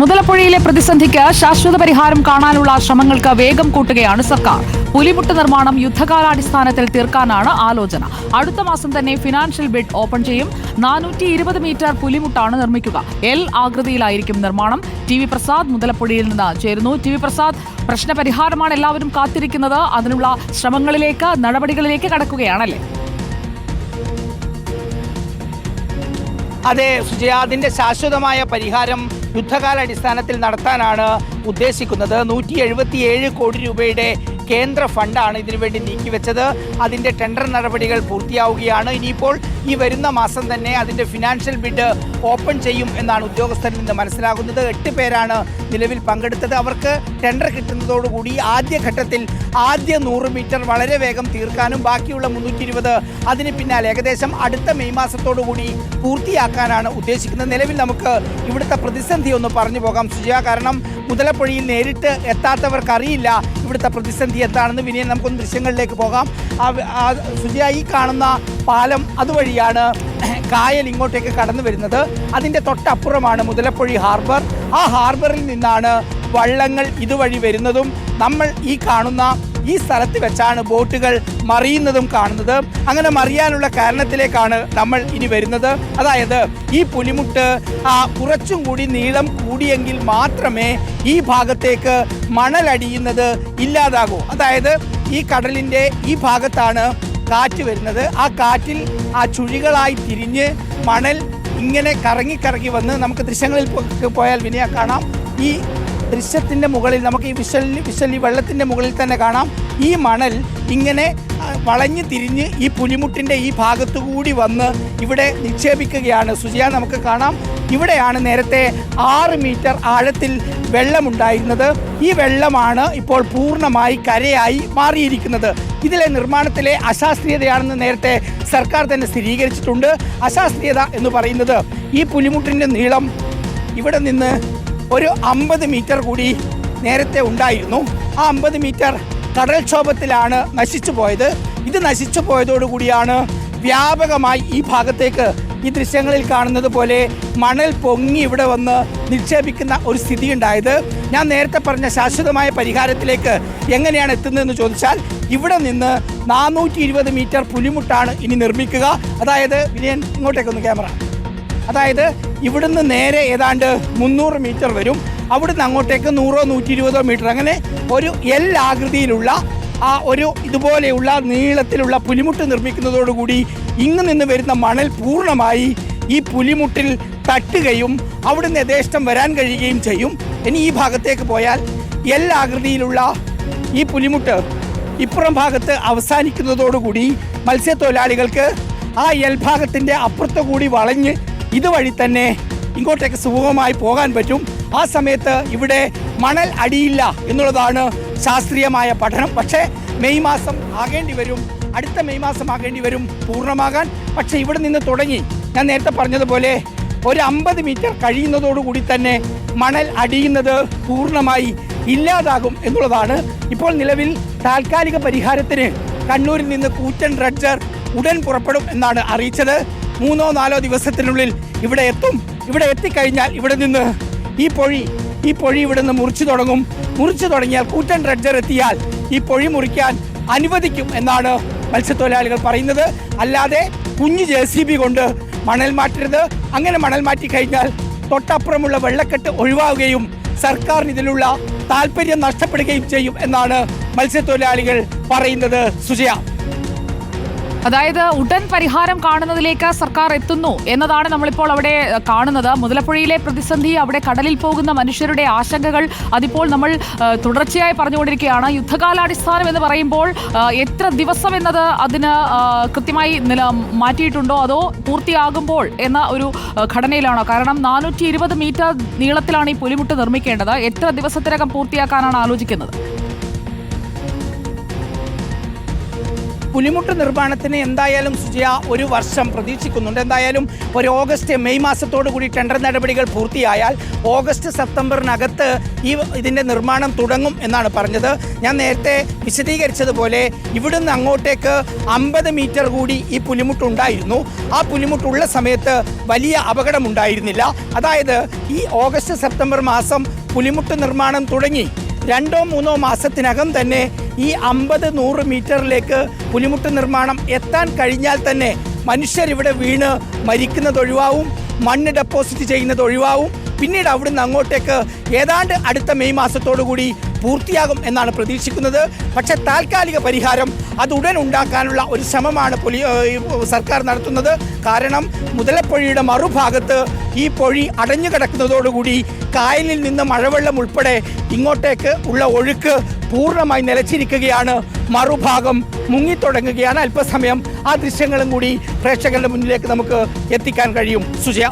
മുതലപ്പുഴയിലെ പ്രതിസന്ധിക്ക് ശാശ്വത പരിഹാരം കാണാനുള്ള ശ്രമങ്ങൾക്ക് വേഗം കൂട്ടുകയാണ് സർക്കാർ. പുലിമുട്ട് നിർമ്മാണം യുദ്ധകാലാടിസ്ഥാനത്തിൽ തീർക്കാനാണ് ആലോചന. അടുത്ത മാസം തന്നെ ഫിനാൻഷ്യൽ ബിഡ് ഓപ്പൺ ചെയ്യും. നാനൂറ്റി ഇരുപത് മീറ്റർ പുലിമുട്ടാണ് നിർമ്മിക്കുക. എൽ ആകൃതിയിലായിരിക്കും നിർമ്മാണം. ടി വി പ്രസാദ് മുതലപ്പുഴയിൽ നിന്ന് ചേരുന്നു. ടി വി പ്രസാദ് പ്രശ്നപരിഹാരമാണ് എല്ലാവരും കാത്തിരിക്കുന്നത്. അതിനുള്ള ശ്രമങ്ങളിലേക്ക് നടപടികളിലേക്ക് കടക്കുകയാണല്ലേ? അതെ സുജയാദിന്റെ ശാശ്വതമായ പരിഹാരം യുദ്ധകാലാടിസ്ഥാനത്തിൽ നടത്താനാണ് ഉദ്ദേശിക്കുന്നത്. നൂറ്റി എഴുപത്തിയേഴ് കോടി രൂപയുടെ കേന്ദ്ര ഫണ്ടാണ് ഇതിനുവേണ്ടി നീക്കിവെച്ചത്. അതിന്റെ ടെൻഡർ നടപടികൾ പൂർത്തിയാവുകയാണ്. ഇനിയിപ്പോൾ ഈ വരുന്ന മാസം തന്നെ അതിന്റെ ഫിനാൻഷ്യൽ ബിഡ് ഓപ്പൺ ചെയ്യും എന്നാണ് ഉദ്യോഗസ്ഥരിൽ നിന്ന് മനസ്സിലാകുന്നത്. എട്ട് പേരാണ് നിലവിൽ പങ്കെടുത്തത്. അവർക്ക് ടെൻഡർ കിട്ടുന്നതോടുകൂടി ആദ്യഘട്ടത്തിൽ ആദ്യ നൂറ് മീറ്റർ വളരെ വേഗം തീർക്കാനും ബാക്കിയുള്ള മുന്നൂറ്റി ഇരുപത് അതിന് പിന്നാലെ ഏകദേശം അടുത്ത മെയ് മാസത്തോടുകൂടി പൂർത്തിയാക്കാനാണ് ഉദ്ദേശിക്കുന്നത്. നിലവിൽ നമുക്ക് ഇവിടുത്തെ പ്രതിസന്ധി ഒന്ന് പറഞ്ഞു പോകാം സുജയ. കാരണം മുതലപ്പുഴയിൽ നേരിട്ട് എത്താത്തവർക്കറിയില്ല ഇവിടുത്തെ പ്രതിസന്ധി എന്താണെന്ന്. വിനയൻ നമുക്കൊന്ന് ദൃശ്യങ്ങളിലേക്ക് പോകാം. സുജയ ഈ കാണുന്ന പാലം അതുവഴിയാണ് കായൽ ഇങ്ങോട്ടേക്ക് കടന്നു വരുന്നത്. അതിന്റെ തൊട്ടപ്പുറമാണ് മുതലപ്പൊഴി ഹാർബർ. ആ ഹാർബറിൽ നിന്നാണ് വള്ളങ്ങൾ ഇതുവഴി വരുന്നതും നമ്മൾ ഈ കാണുന്ന ഈ സ്ഥലത്ത് വെച്ചാണ് ബോട്ടുകൾ മറിയുന്നതും കാണുന്നത്. അങ്ങനെ മറിയാനുള്ള കാരണത്തിലേക്കാണ് നമ്മൾ ഇനി വരുന്നത്. അതായത് ഈ പുലിമുട്ട് കുറച്ചും കൂടി നീളം കൂടിയെങ്കിൽ മാത്രമേ ഈ ഭാഗത്തേക്ക് മണലടിയുന്നത് ഇല്ലാതാകൂ. അതായത് ഈ കടലിന്റെ ഈ ഭാഗത്താണ് കാറ്റ് വരുന്നത്. ആ കാറ്റിൽ ആ ചുഴികളായി തിരിഞ്ഞ് മണൽ ഇങ്ങനെ കറങ്ങി കറങ്ങി വന്ന് നമുക്ക് ദൃശ്യങ്ങളിൽ പോയാൽ വിനയ കാണാം. ഈ ദൃശ്യത്തിന്റെ മുകളിൽ നമുക്ക് ഈ വിശ്വലി വിശ്വലി വെള്ളത്തിന്റെ മുകളിൽ തന്നെ കാണാം. ഈ മണൽ ഇങ്ങനെ വളഞ്ഞു തിരിഞ്ഞ് ഈ പുലിമുട്ടിന്റെ ഈ ഭാഗത്തു കൂടി വന്ന് ഇവിടെ നിക്ഷേപിക്കുകയാണ്. സുജിയ നമുക്ക് കാണാം. ഇവിടെയാണ് നേരത്തെ ആറ് മീറ്റർ ആഴത്തിൽ വെള്ളമുണ്ടായിരുന്നത്. ഈ വെള്ളമാണ് ഇപ്പോൾ പൂർണമായി കരയായി മാറിയിരിക്കുന്നത്. ഇതിലെ നിർമ്മാണത്തിലെ അശാസ്ത്രീയതയാണെന്ന് നേരത്തെ സർക്കാർ തന്നെ സ്ഥിരീകരിച്ചിട്ടുണ്ട്. അശാസ്ത്രീയത എന്ന് പറയുന്നത് ഈ പുലിമുട്ടിന്റെ നീളം ഇവിടെ നിന്ന് ഒരു അമ്പത് മീറ്റർ കൂടി നേരത്തെ ഉണ്ടായിരുന്നു. ആ അമ്പത് മീറ്റർ കടൽക്ഷോഭത്തിലാണ് നശിച്ചു പോയത്. ഇത് നശിച്ചു പോയതോടുകൂടിയാണ് വ്യാപകമായി ഈ ഭാഗത്തേക്ക് ഈ ദൃശ്യങ്ങളിൽ കാണുന്നത് പോലെ മണൽ പൊങ്ങി ഇവിടെ വന്ന് നിക്ഷേപിക്കുന്ന ഒരു സ്ഥിതി ഉണ്ടായത് ഞാൻ നേരത്തെ പറഞ്ഞ ശാശ്വതമായ പരിഹാരത്തിലേക്ക് എങ്ങനെയാണ് എത്തുന്നതെന്ന് ചോദിച്ചാൽ ഇവിടെ നിന്ന് നാനൂറ്റി ഇരുപത് മീറ്റർ പുലിമുട്ടാണ് ഇനി നിർമ്മിക്കുക. അതായത് വിനയൻ ഇങ്ങോട്ടേക്കൊന്ന് ക്യാമറ. അതായത് ഇവിടുന്ന് നേരെ ഏതാണ്ട് മുന്നൂറ് മീറ്റർ വരും. അവിടുന്ന് അങ്ങോട്ടേക്ക് നൂറോ നൂറ്റി ഇരുപതോ മീറ്റർ. അങ്ങനെ ഒരു എൽ ആകൃതിയിലുള്ള ആ ഒരു ഇതുപോലെയുള്ള നീളത്തിലുള്ള പുലിമുട്ട് നിർമ്മിക്കുന്നതോടുകൂടി ഇങ്ങ് നിന്ന് വരുന്ന മണൽ പൂർണമായി ഈ പുലിമുട്ടിൽ തട്ടുകയും അവിടുന്ന് യഥേഷ്ടം വരാൻ കഴിയുകയും ചെയ്യും. ഇനി ഈ ഭാഗത്തേക്ക് പോയാൽ എൽ ആകൃതിയിലുള്ള ഈ പുലിമുട്ട് ഇപ്പുറം ഭാഗത്ത് അവസാനിക്കുന്നതോടുകൂടി മത്സ്യത്തൊഴിലാളികൾക്ക് ആ എൽഭാഗത്തിന്റെ അപ്പുറത്തു കൂടി വളഞ്ഞ് ഇതുവഴി തന്നെ ഇങ്ങോട്ടേക്ക് സുഗമമായി പോകാൻ പറ്റും. ആ സമയത്ത് ഇവിടെ മണൽ അടിയില്ല എന്നുള്ളതാണ് ശാസ്ത്രീയമായ പഠനം. പക്ഷേ മെയ് മാസം ആകേണ്ടി വരും അടുത്ത മെയ് മാസം ആകേണ്ടി വരും പൂർണമാകാൻ. പക്ഷേ ഇവിടെ നിന്ന് തുടങ്ങി. ഞാൻ നേരത്തെ പറഞ്ഞതുപോലെ ഒരു അമ്പത് മീറ്റർ കഴിയുന്നതോടുകൂടി തന്നെ മണൽ അടിയുന്നത് പൂർണമായി ഇല്ലാതാകും എന്നുള്ളതാണ്. ഇപ്പോൾ നിലവിൽ താൽക്കാലിക പരിഹാരത്തിന് കണ്ണൂരിൽ നിന്ന് കൂറ്റൻ റഡ്ജർ ഉടൻ പുറപ്പെടും എന്നാണ് അറിയിച്ചത്. മൂന്നോ നാലോ ദിവസത്തിനുള്ളിൽ ഇവിടെ എത്തും. ഇവിടെ എത്തിക്കഴിഞ്ഞാൽ ഇവിടെ നിന്ന് ഈ പൊഴി ഈ പൊഴി ഇവിടെ നിന്ന് മുറിച്ചു തുടങ്ങും. മുറിച്ചു തുടങ്ങിയാൽ കൂറ്റൻ ഡ്രഡ്ജർ എത്തിയാൽ ഈ പൊഴി മുറിക്കാൻ അനുവദിക്കും എന്നാണ് മത്സ്യത്തൊഴിലാളികൾ പറയുന്നത്. അല്ലാതെ കുഞ്ഞു ജെ സി ബി കൊണ്ട് മണൽ മാറ്റരുത്. അങ്ങനെ മണൽ മാറ്റി കഴിഞ്ഞാൽ തൊട്ടപ്പുറമുള്ള വെള്ളക്കെട്ട് ഒഴിവാകുകയും സർക്കാരിന് ഇതിലുള്ള താല്പര്യം നഷ്ടപ്പെടുകയും ചെയ്യും എന്നാണ് മത്സ്യത്തൊഴിലാളികൾ പറയുന്നത്. സുജയ അതായത് ഉടൻ പരിഹാരം കാണുന്നതിലേക്ക് സർക്കാർ എത്തുന്നു എന്നതാണ് നമ്മളിപ്പോൾ അവിടെ കാണുന്നത്. മുതലപ്പുഴയിലെ പ്രതിസന്ധി അവിടെ കടലിൽ പോകുന്ന മനുഷ്യരുടെ ആശങ്കകൾ അതിപ്പോൾ നമ്മൾ തുടർച്ചയായി പറഞ്ഞുകൊണ്ടിരിക്കുകയാണ്. യുദ്ധകാലാടിസ്ഥാനം എന്ന് പറയുമ്പോൾ എത്ര ദിവസം എന്നത് അതിന് കൃത്യമായി നില മാറ്റിയിട്ടുണ്ടോ അതോ പൂർത്തിയാകുമ്പോൾ എന്ന ഒരു ഘടനയിലാണോ? കാരണം നാനൂറ്റി മീറ്റർ നീളത്തിലാണ് ഈ പുലിമുട്ട് നിർമ്മിക്കേണ്ടത്. എത്ര ദിവസത്തിനകം പൂർത്തിയാക്കാനാണ് ആലോചിക്കുന്നത്? പുലിമുട്ട് നിർമ്മാണത്തിന് എന്തായാലും സുജയ ഒരു വർഷം പ്രതീക്ഷിക്കുന്നുണ്ട്. എന്തായാലും ഒരു ഓഗസ്റ്റ് മെയ് മാസത്തോടു കൂടി ടെൻഡർ നടപടികൾ പൂർത്തിയായാൽ ഓഗസ്റ്റ് സെപ്റ്റംബറിനകത്ത് ഈ ഇതിന്റെ നിർമ്മാണം തുടങ്ങും എന്നാണ് പറഞ്ഞത്. ഞാൻ നേരത്തെ വിശദീകരിച്ചതുപോലെ ഇവിടുന്ന് അങ്ങോട്ടേക്ക് അമ്പത് മീറ്റർ കൂടി ഈ പുലിമുട്ടുണ്ടായിരുന്നു ആ പുലിമുട്ടുള്ള സമയത്ത് വലിയ അപകടമുണ്ടായിരുന്നില്ല അതായത് ഈ ഓഗസ്റ്റ് സെപ്റ്റംബർ മാസം പുലിമുട്ട് നിർമ്മാണം തുടങ്ങി. രണ്ടോ മൂന്നോ മാസത്തിനകം തന്നെ ഈ അമ്പത് നൂറ് മീറ്ററിലേക്ക് പുലിമുട്ട് നിർമ്മാണം എത്താൻ കഴിഞ്ഞാൽ തന്നെ മനുഷ്യരിവിടെ വീണ് മരിക്കുന്നത് ഒഴിവാവും മണ്ണ് ഡെപ്പോസിറ്റ് ചെയ്യുന്നത് ഒഴിവാവും പിന്നീട് അവിടുന്ന് അങ്ങോട്ടേക്ക് ഏതാണ്ട് അടുത്ത മെയ് മാസത്തോടു കൂടി പൂർത്തിയാകും എന്നാണ് പ്രതീക്ഷിക്കുന്നത്. പക്ഷെ താൽക്കാലിക പരിഹാരം അത് ഉടൻ ഉണ്ടാക്കാനുള്ള ഒരു ശ്രമമാണ് പൊലി സർക്കാർ നടത്തുന്നത്. കാരണം മുതലപ്പൊഴിയുടെ മറുഭാഗത്ത് ഈ പൊഴി അടഞ്ഞു കിടക്കുന്നതോടുകൂടി കായലിൽ നിന്ന് മഴവെള്ളം ഉൾപ്പെടെ ഇങ്ങോട്ടേക്ക് ഉള്ള ഒഴുക്ക് പൂർണമായി നിലച്ചിരിക്കുകയാണ്. മറുഭാഗം മുങ്ങിത്തുടങ്ങുകയാണ്. അല്പസമയം ആ ദൃശ്യങ്ങളും കൂടി പ്രേക്ഷകരുടെ മുന്നിലേക്ക് നമുക്ക് എത്തിക്കാൻ കഴിയും. സുജയ.